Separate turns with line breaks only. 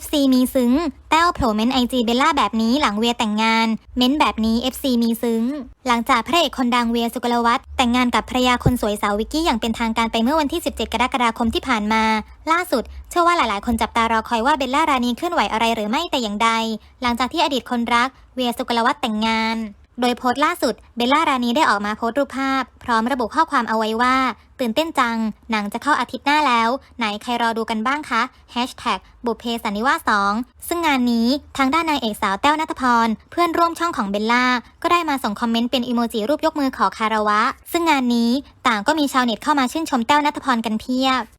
FC มีซึ้ง แต้วโผล่เม้นไอจีเบลล่าแบบนี้หลังเวียแต่งงาน เม้นแบบนี้ FC มีซึ้ง หลังจากพระเอกคนดังเวียสุกลวัฒน์แต่งงานกับภรรยาคนสวยสาววิกกี้อย่างเป็นทางการไปเมื่อวันที่ 17 กรกฎาคมที่ผ่านมา ล่าสุด เชื่อว่าหลายๆ คนจับตารอคอยว่าเบลล่ารานีเคลื่อนไหวอะไรหรือไม่แต่อย่างใด หลังจากที่อดีตคนรักเวียสุกลวัฒน์แต่งงาน โดยโพสต์ล่าสุดเบลล่ารานีได้ออกมาโพสต์รูปภาพ พร้อมระบุข้อความเอาไว้ว่า ตื่นเต้นจัง หนังจะเข้าอาทิตย์หน้าแล้ว ไหนใครรอดูกันบ้างคะ Hashtag บุพเพสันนิวาสองซึ่งงานนี้ทางด้านนางเอกสาวแต้วนัทพร เพื่อนร่วมช่องของเบลล่า ก็ได้มาส่งคอมเมนต์เป็นอีโมจิรูปยกมือขอคารวะ ซึ่งงานนี้ต่างก็มีชาวเน็ตเข้ามาชื่นชมแต้วนัทพรกันเพียบ